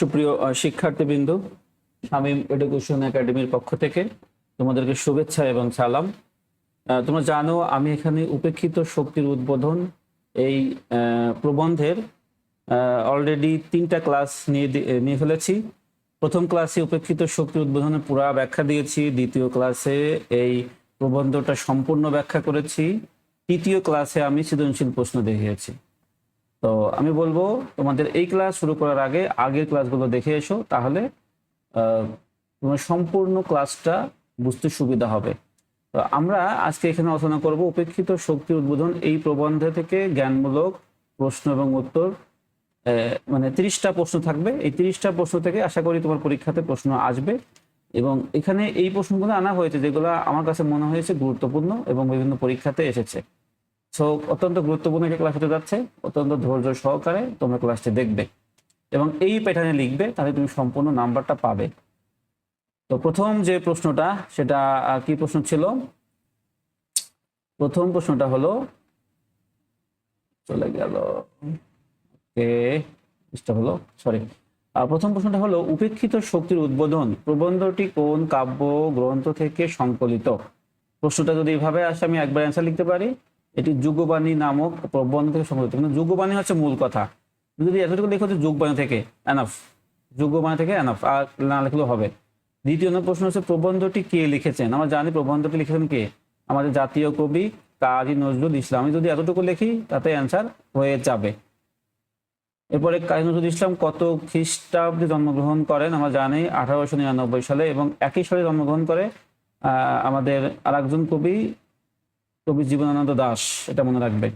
সুপ্রিয় শিক্ষার্থীবৃন্দ, শামীম এডুকেশন একাডেমির পক্ষ থেকে তোমাদেরকে শুভেচ্ছা এবং সালাম। তোমরা জানো, আমি এখানে উপেক্ষিত শক্তির উদ্বোধন এই প্রবন্ধের অলরেডি তিনটা ক্লাস নিয়ে নিয়ে ফেলেছি। প্রথম ক্লাসে উপেক্ষিত শক্তির উদ্বোধনের পুরা ব্যাখ্যা দিয়েছি, দ্বিতীয় ক্লাসে এই প্রবন্ধটা সম্পূর্ণ ব্যাখ্যা করেছি, তৃতীয় ক্লাসে আমি সৃজনশীল প্রশ্ন দেখিয়েছি। তো আমি বলব, তোমাদের এই ক্লাস শুরু করার আগে আগের ক্লাসগুলো দেখে এসো, তাহলে তোমার সম্পূর্ণ ক্লাসটা বুঝতে সুবিধা হবে। তো আমরা আজকে এখানে আলোচনা করব উপেক্ষিত শক্তি উদ্বোধন এই প্রবন্ধ থেকে জ্ঞানমূলক প্রশ্ন এবং উত্তর। মানে তিরিশটা প্রশ্ন থাকবে। এই তিরিশটা প্রশ্ন থেকে আশা করি তোমার পরীক্ষাতে প্রশ্ন আসবে। এবং এখানে এই প্রশ্নগুলো আনা হয়েছে, যেগুলো আমার কাছে মনে হয়েছে গুরুত্বপূর্ণ এবং বিভিন্ন পরীক্ষাতে এসেছে। সো অত্যন্ত গুরুত্বপূর্ণ একটা ক্লাস হতে যাচ্ছে। অত্যন্ত ধৈর্য সহকারে তোমরা ক্লাসটি দেখবে। এবং এই প্যাটার্নে লিখবে, তাহলে তুমি সম্পূর্ণ নাম্বারটা পাবে। তো প্রথম যে প্রশ্নটা, সেটা কি প্রশ্ন ছিল? প্রথম প্রশ্নটা হলো, চলে গেল। ওকে এটা হলো সরি প্রথম প্রশ্নটা হলো, উপেক্ষিত শক্তির উদ্বোধন প্রবন্ধটি কোন কাব্য গ্রন্থ থেকে সংকলিত? প্রশ্নটা যদি এইভাবে আসে, আমি একবার অ্যান্সার লিখতে পারি। এটি যুগবাণী নামক প্রবন্ধ থেকে সংকলিত কিন্তু যুগবাণী হচ্ছে মূল কথা। যদি এতটুকু লেখো যে যুগবাণী থেকে এনাফ যুগবাণী থেকে এনাফ আর না লিখলেও হবে। দ্বিতীয় নম্বর প্রশ্ন হচ্ছে, প্রবন্ধটি কে লিখেছেন? আমরা জানি প্রবন্ধটি লিখেছেন কে? আমাদের জাতীয় কবি কাজী নজরুল ইসলাম। আমি যদি এতটুকু লিখি, তাতে অ্যান্সার হয়ে যাবে। এরপরে কাজী নজরুল ইসলাম, কত খ্রিস্টাব্দে জন্মগ্রহণ করেন? আমরা জানি আঠারোশো নিরানব্বই সালে এবং একই সালে জন্মগ্রহণ করে আমাদের আরেকজন কবি কবি জীবনানন্দ দাস, এটা মনে রাখবে।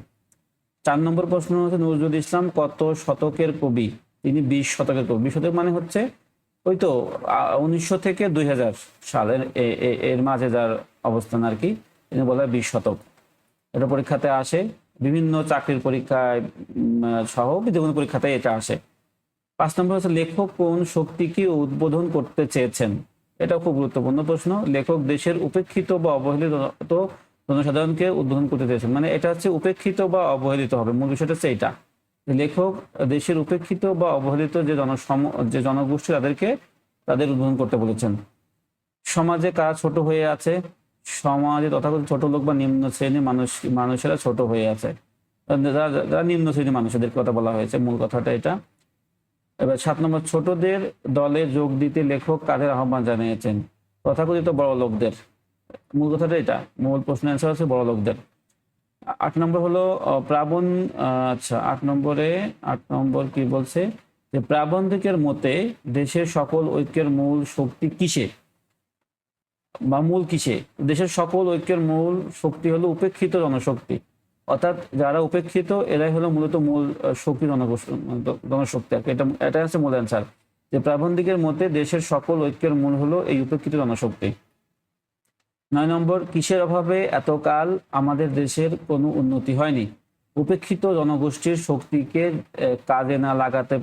চার নম্বর প্রশ্ন হচ্ছে, নজরুল ইসলাম কত শতকের কবি? তিনি বিশ শতকের কবি। বিশ শতক মানে হচ্ছে, ওই তো উনিশশো থেকে দুই হাজার সালের এর মাঝে যার অবস্থান আর কি, তিনি বলা বিশ শতক। এটা পরীক্ষাতে আসে, বিভিন্ন চাকরির পরীক্ষায় সহ বিভিন্ন পরীক্ষাতে এটা আসে। পাঁচ নম্বর হচ্ছে, লেখক কোন শক্তিকে উদ্বোধন করতে চেয়েছেন? এটা খুব গুরুত্বপূর্ণ প্রশ্ন। লেখক দেশের উপেক্ষিত বা অবহেলিত জনসাধারণকে উদ্বোধন করতে চেয়েছেন। মানে এটা হচ্ছে উপেক্ষিত বা অবহেলিত হবে। মূল বিষয়টা হচ্ছে এটা। লেখক, দেশের উপেক্ষিত বা অবহেলিত যে জনসম যে জনগোষ্ঠী তাদেরকে, তাদের উদ্বোধন করতে বলেছেন। সমাজে কারা ছোট হয়ে আছে? সমাজে তথাকথিত ছোট লোক বা নিম্ন শ্রেণির মানুষ, মানুষেরা ছোট হয়ে আছে। যারা যারা নিম্ন শ্রেণির মানুষদের কথা বলা হয়েছে। মূল কথাটা এটা। এবার সাত নম্বর, ছোটদের দলে যোগ দিতে লেখক কাদের আহ্বান জানিয়েছেন? তথাকথিত বড় লোকদের। মূল কথাটা এটা। মূল প্রশ্ন অ্যান্সার হচ্ছে বড় লোকদের। আট নম্বর হলো আহ, প্রাবন আচ্ছা আট নম্বরে আট নম্বর কি বলছে? যে প্রাবন্ধিকের মতে দেশের সকল ঐক্যের মূল শক্তি কিসে? বা মূল কিসে? দেশের সকল ঐক্যের মূল শক্তি হলো উপেক্ষিত জনশক্তি। অর্থাৎ যারা উপেক্ষিত এরাই হলো মূলত মূল শক্তি জনশক্তি। আর। এটা এটা হচ্ছে মূল অ্যান্সার যে প্রাবন্ধিকের মতে দেশের সকল ঐক্যের মূল হলো এই উপেক্ষিত জনশক্তি। নয় নম্বর, কিসের অভাবে এতকাল আমাদের দেশের কোনো উন্নতি হয়নি? উপেক্ষিত জনগোষ্ঠীর শক্তিকে কাজে না লাগাতে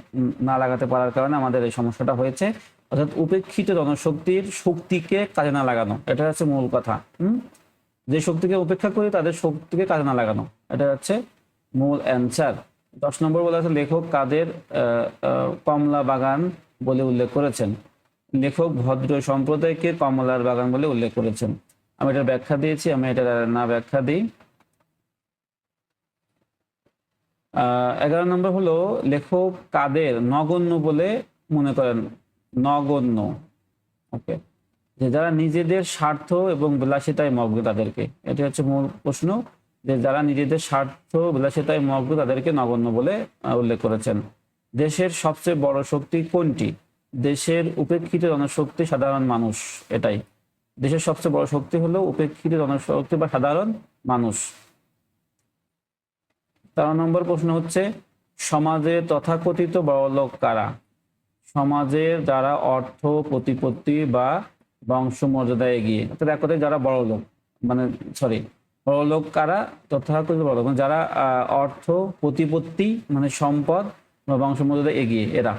না লাগাতে পারার কারণে আমাদের এই সমস্যাটা হয়েছে। অর্থাৎ উপেক্ষিত জনশক্তির শক্তিকে কাজে না লাগানো, এটা হচ্ছে মূল কথা যে শক্তিকে উপেক্ষা করি, তাদের শক্তিকে কাজে না লাগানো, এটা হচ্ছে মূল অ্যান্সার। দশ নম্বর বলা আছে, লেখক কাদের কমলা বাগান বলে উল্লেখ করেছেন। লেখক ভদ্র সম্প্রদায়কে কমলার বাগান বলে উল্লেখ করেছেন। আমি এটার ব্যাখ্যা দিয়েছি, আমি এটার না ব্যাখ্যা দিই। এগারো নম্বর হলো, লেখক কাদের নগণ্য বলে মনে করেন? নগণ্য। ওকে যে যারা নিজেদের স্বার্থ এবং বিলাসিতায় মগ্ন তাদেরকে। এটি হচ্ছে মূল প্রশ্ন, যে যারা নিজেদের স্বার্থ, বিলাসিতায় মগ্ন তাদেরকে নগণ্য বলে উল্লেখ করেছেন। দেশের সবচেয়ে বড় শক্তি কোনটি? দেশের উপেক্ষিত জনশক্তি সাধারণ মানুষ, এটাই। দেশের সবচেয়ে বড় শক্তি হলো উপেক্ষিত জনশক্তি বা সাধারণ মানুষ। তেরো নম্বর প্রশ্ন হচ্ছে, সমাজে তথাকথিত বড়লোক কারা? সমাজের যারা অর্থ, প্রতিপত্তি বা বংশমর্যাদায় এগিয়ে অর্থাৎ এক কথায় যারা বড় লোক মানে সরি বড় লোক কারা? তথাকথিত বড় লোক মানে যারা অর্থ, প্রতিপত্তি মানে সম্পদ বা বংশমর্যাদায় এগিয়ে, এরা।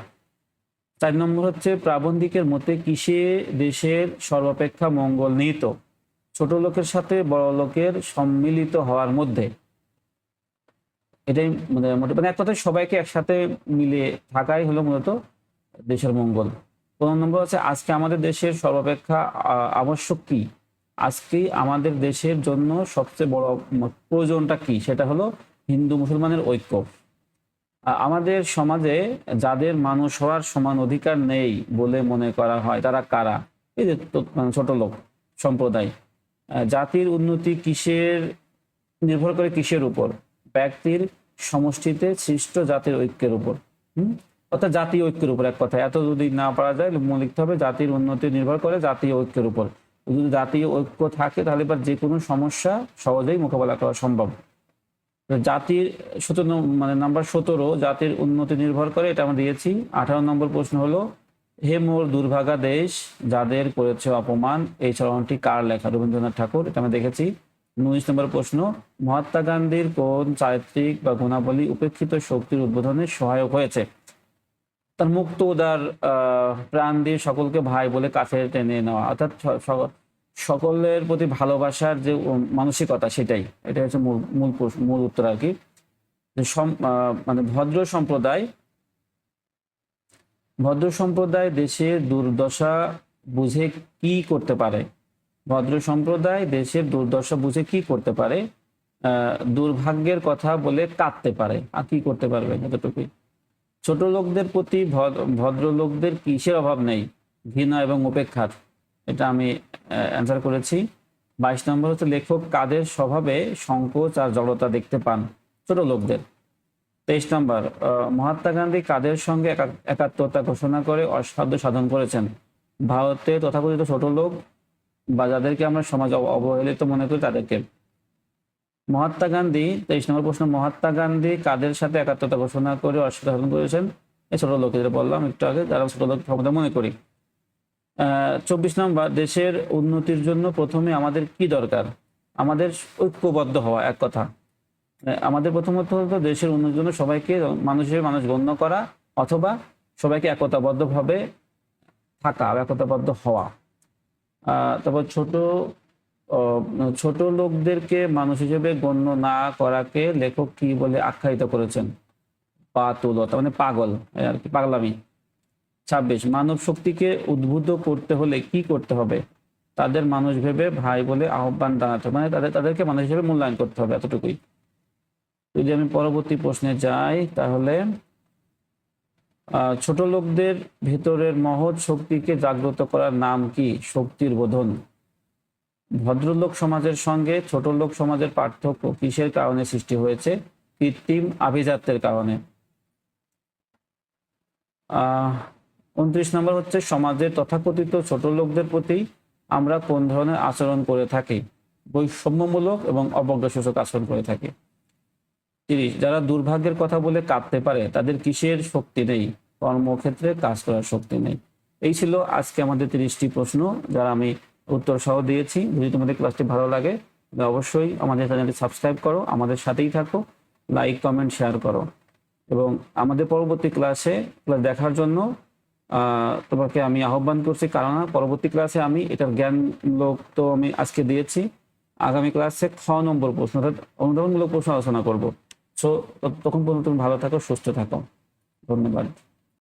চার নম্বর হচ্ছে প্রাবন্ধিকের মতে কিসে দেশের সর্বাপেক্ষা মঙ্গল নিহিত ছোট লোকের সাথে বড় লোকের সম্মিলিত হওয়ার মধ্যে। এটাই মানে মানে এক কথায় সবাইকে একসাথে মিলে থাকাই হলো মূলত দেশের মঙ্গল। পনেরো নম্বর আছে আজকে আমাদের দেশের সর্বাপেক্ষা আবশ্যক কি? আজকে আমাদের দেশের জন্য সবচেয়ে বড় প্রয়োজনটা কি? সেটা হলো হিন্দু মুসলমানের ঐক্য। আমাদের সমাজে যাদের মানুষ হওয়ার সমান অধিকার নেই বলে মনে করা হয়, তারা কারা? এই যে মানে ছোট লোক, সম্প্রদায়। জাতির উন্নতি কিসের, নির্ভর করে কিসের উপর? ব্যক্তির সমষ্টিতে সৃষ্ট জাতির ঐক্যের উপর। হুম? অর্থাৎ জাতীয় ঐক্যের উপর এক কথা এত যদি না পারা যায় লিখতে হবে জাতির উন্নতি নির্ভর করে জাতীয় ঐক্যের উপর। যদি জাতীয় ঐক্য থাকে, তাহলে এবার যে কোনো সমস্যা সহজেই মোকাবেলা করা সম্ভব। জাতির সতেরো মানে নাম্বার সতেরো জাতির উন্নতি নির্ভর করে এটা আমরা দিয়েছি। আঠারো নম্বর প্রশ্ন হলো হে মোর দুর্ভাগা দেশ যাদের করেছে অপমান এই চরণটি কার লেখা? রবীন্দ্রনাথ ঠাকুর এটা আমরা দেখেছি। উনিশ নম্বর প্রশ্ন মহাত্মা গান্ধীর কোন চারিত্রিক বা গুণাবলী উপেক্ষিত শক্তির উদ্বোধনে সহায়ক হয়েছে? তার মুক্ত উদার আহ, প্রাণ দিয়ে সকলকে ভাই বলে কাছে টেনে নেওয়া অর্থাৎ সকলের প্রতি ভালোবাসার যে মানসিকতা সেটাই। এটা হচ্ছে মূল মূল মূল উত্তর আর কি। মানে ভদ্র সম্প্রদায় ভদ্র সম্প্রদায় দেশের দুর্দশা বুঝে কি করতে পারে? ভদ্র সম্প্রদায় দেশের দুর্দশা বুঝে কি করতে পারে? দুর্ভাগ্যের কথা বলে কাঁদতে পারে। আর কি করতে পারবে এতটুকুই? ছোট লোকদের প্রতি ভদ- ভদ্রলোকদের কিসের অভাব নেই? ঘৃণা এবং উপেক্ষার। এটা আমি অ্যান্সার করেছি। বাইশ নম্বর হচ্ছে লেখক কাদের স্বভাবে সংকোচ আর জড়তা দেখতে পান? ছোট লোকদের। তেইশ নম্বর মহাত্মা গান্ধী কাদের সঙ্গে একা- একাত্মতা ঘোষণা করে অসাধ্য সাধন করেছেন? ভারতে তথাকথিত ছোট লোক বা যাদেরকে আমরা সমাজ অব- অবহেলিত মনে করি তাদেরকে। মহাত্মা গান্ধী, তেইশ নম্বর প্রশ্ন, মহাত্মা গান্ধী কাদের সাথে একাত্মতা ঘোষণা করে অসাধ্য সাধন করেছেন? এই ছোট লোক বললাম একটু আগে, যারা ছোট লোক মনে করি। চব্বিশ নম্বর, দেশের উন্নতির জন্য প্রথমে আমাদের কি দরকার? আমাদের ঐক্যবদ্ধ হওয়া, এক কথা। আমাদের প্রথমত হলো দেশের উন্নতির জন্য সবাইকে মানুষের মানুষ গণ্য করা অথবা সবাইকে একতাবদ্ধভাবে থাকা, একতাবদ্ধ হওয়া। তারপর ছোট ছোট লোকদেরকে মানুষ হিসেবে গণ্য না করাকে লেখক কি বলে আখ্যায়িত করেছেন? পাতুলত মানে পাগল আর কি, পাগলামি। ছাব্বিশ, মানব শক্তিকে উদ্বুদ্ধ করতে হলে কি করতে হবে? তাদের মানুষ ভেবে ভাই বলে আহ্বান জানাতে হবে। মানে তাদের, তাদেরকে মানুষ হিসেবে মূল্যায়ন করতে হবে এতটুকুই। যদি আমি পরবর্তী প্রশ্নে যাই, তাহলে ছোট লোকদের ভেতরের মহৎ শক্তিকে জাগ্রত করার নাম কি? শক্তির বোধন। ভদ্রলোক সমাজের সঙ্গে ছোট লোক সমাজের পার্থক্য কিসের কারণে সৃষ্টি হয়েছে? কৃত্রিম আভিজাত্যের কারণে। আহ উনত্রিশ নম্বর হচ্ছে সমাজের তথাকথিত ছোট লোকদের প্রতি আমরা কোন ধরনের আচরণ করে থাকি? বৈষম্যমূলক এবং অবজ্ঞাসূচক আচরণ করে থাকি। তিরিশ, যারা দুর্ভাগ্যের কথা বলে কাঁদতে পারে, তাদের কিসের শক্তি নেই? কর্মক্ষেত্রে কাজ করার শক্তি নেই। এই ছিল আজকে আমাদের তিরিশটি প্রশ্ন, যারা আমি উত্তর সহ দিয়েছি। যদি তোমাদের ক্লাসটি ভালো লাগে অবশ্যই আমাদের চ্যানেলটি সাবস্ক্রাইব করো, আমাদের সাথেই থাকো, লাইক, কমেন্ট, শেয়ার করো। এবং আমাদের পরবর্তী ক্লাসে, ক্লাস দেখার জন্য তোমাকে আমি আহ্বান করছি। কারণ পরবর্তী ক্লাসে আমি এটার জ্ঞান লোক তো আমি আজকে দিয়েছি। আগামী ক্লাসে খ নম্বর প্রশ্ন, অর্থাৎ অনুধাবনমূলক প্রশ্ন আলোচনা করব। সো তখন পর্যন্ত তুমি ভালো থাকো, সুস্থ থাকো। ধন্যবাদ।